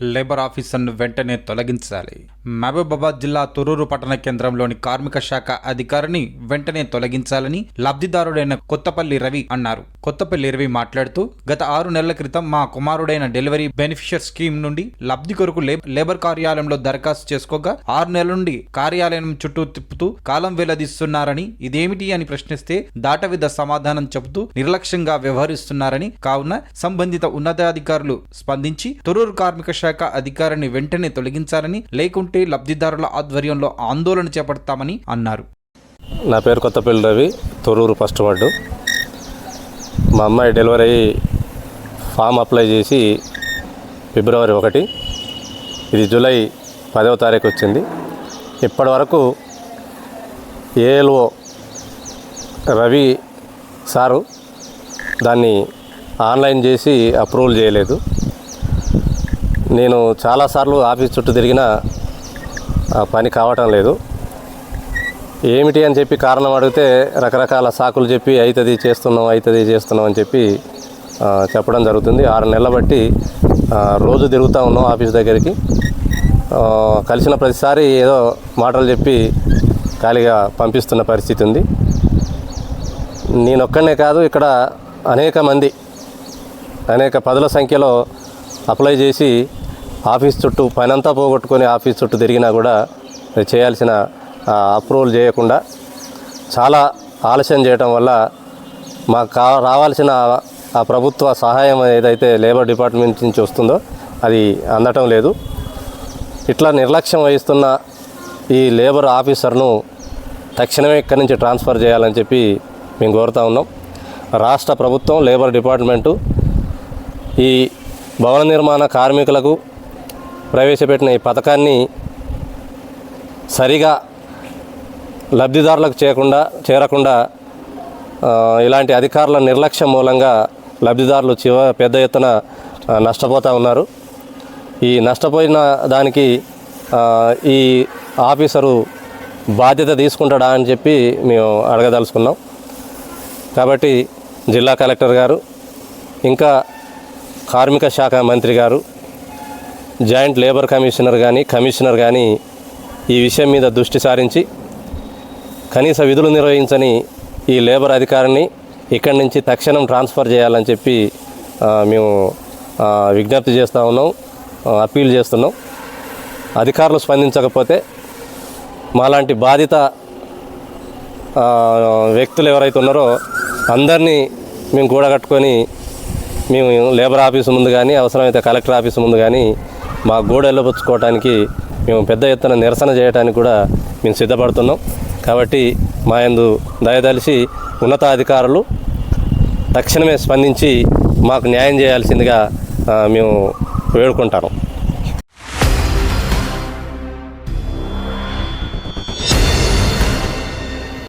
Labour ఆఫీసర్ను వెంటనే తొలగించాలి. మహబూబాబాద్ జిల్లా తురూరు పట్టణ కేంద్రంలోని కార్మిక శాఖ అధికారిని వెంటనే తొలగించాలని లబ్ధిదారుడైన కొత్తపల్లి రవి అన్నారు. కొత్తపల్లి రవి మాట్లాడుతూ గత ఆరు నెలల క్రితం మా కుమారుడైన డెలివరీ బెనిఫిషియర్ స్కీమ్ నుండి లబ్ధి కొరకు లేబర్ కార్యాలయంలో దరఖాస్తు చేసుకోగా ఆరు నెలల నుండి కార్యాలయం చుట్టూ తిప్పుతూ కాలం వెల్లదీస్తున్నారని ఇదేమిటి అని ప్రశ్నిస్తే దాటవిద సమాధానం చెబుతూ నిర్లక్ష్యంగా వ్యవహరిస్తున్నారని కావున సంబంధిత ఉన్నతాధికారులు స్పందించి తురూరు కార్మిక శాఖ శాఖ అధికారిని వెంటనే తొలగించాలని లేకుంటే లబ్ధిదారుల ఆధ్వర్యంలో ఆందోళన చేపడతామని అన్నారు. నా పేరు కొత్తపల్లి రవి తొరూరు ఫస్ట్ వార్డు. మా అమ్మాయి డెలివరీ అయ్యి ఫామ్ అప్లై చేసి ఫిబ్రవరి ఒకటి. ఇది జూలై పదవ తారీఖు వచ్చింది. ఇప్పటి వరకు ఏఎల్ఓ రవి సారు దాన్ని ఆన్లైన్ చేసి అప్రూవల్ చేయలేదు. నేను చాలాసార్లు ఆఫీస్ చుట్టూ తిరిగినా పని కావటం లేదు. ఏమిటి అని చెప్పి కారణం అడిగితే రకరకాల సాకులు చెప్పి అవుతుంది చేస్తున్నాం అవుతుంది చేస్తున్నాం అని చెప్పి చెప్పడం జరుగుతుంది. ఆరు నెలల బట్టి రోజు తిరుగుతూ ఉన్నాం ఆఫీస్ దగ్గరికి. కలిసిన ప్రతిసారి ఏదో మాటలు చెప్పి ఖాళీగా పంపిస్తున్న పరిస్థితి ఉంది. నేనొక్కడనే కాదు ఇక్కడ అనేక మంది అనేక పదుల సంఖ్యలో అప్లై చేసి ఆఫీస్ చుట్టూ పనంతా పోగొట్టుకొని ఆఫీస్ చుట్టూ తిరిగినా కూడా చేయాల్సిన అప్రూవల్ చేయకుండా చాలా ఆలస్యం చేయటం వల్ల మాకు కా రావాల్సిన ఆ ప్రభుత్వ సహాయం ఏదైతే లేబర్ డిపార్ట్మెంట్ నుంచి వస్తుందో అది అందటం లేదు. ఇట్లా నిర్లక్ష్యం వహిస్తున్న ఈ లేబర్ ఆఫీసర్ను తక్షణమే ఇక్కడి నుంచి ట్రాన్స్ఫర్ చేయాలని చెప్పి మేము కోరుతా ఉన్నాం. రాష్ట్ర ప్రభుత్వం లేబర్ డిపార్ట్మెంటు ఈ భవన నిర్మాణ కార్మికులకు ప్రవేశపెట్టిన ఈ పథకాన్ని సరిగా లబ్ధిదారులకు చేయకుండా చేరకుండా ఇలాంటి అధికారుల నిర్లక్ష్యం మూలంగా లబ్ధిదారులు చివ పెద్ద ఎత్తున నష్టపోతూ ఉన్నారు. ఈ నష్టపోయిన దానికి ఈ ఆఫీసరు బాధ్యత తీసుకుంటాడా అని చెప్పి మేము అడగదలుచుకున్నాం. కాబట్టి జిల్లా కలెక్టర్ గారు ఇంకా కార్మిక శాఖ మంత్రి గారు జాయింట్ లేబర్ కమిషనర్ కానీ కమిషనర్ కానీ ఈ విషయం మీద దృష్టి సారించి కనీస విధులు నిర్వహించని ఈ లేబర్ అధికారిని ఇక్కడి నుంచి తక్షణం ట్రాన్స్ఫర్ చేయాలని చెప్పి మేము విజ్ఞప్తి చేస్తూ ఉన్నాం అప్పీల్ చేస్తున్నాం. అధికారులు స్పందించకపోతే మాలాంటి బాధిత వ్యక్తులు ఎవరైతే ఉన్నారో అందరినీ మేము కూడగట్టుకొని మేము లేబర్ ఆఫీసు ముందు కానీ అవసరమైతే కలెక్టర్ ఆఫీసు ముందు కానీ మా గోడ వెళ్ళబుచ్చుకోవడానికి మేము పెద్ద ఎత్తున నిరసన చేయడానికి కూడా మేము సిద్ధపడుతున్నాం. కాబట్టి మా యందు దయదలిసి ఉన్నతాధికారులు తక్షణమే స్పందించి మాకు న్యాయం చేయాల్సిందిగా మేము వేడుకుంటాను.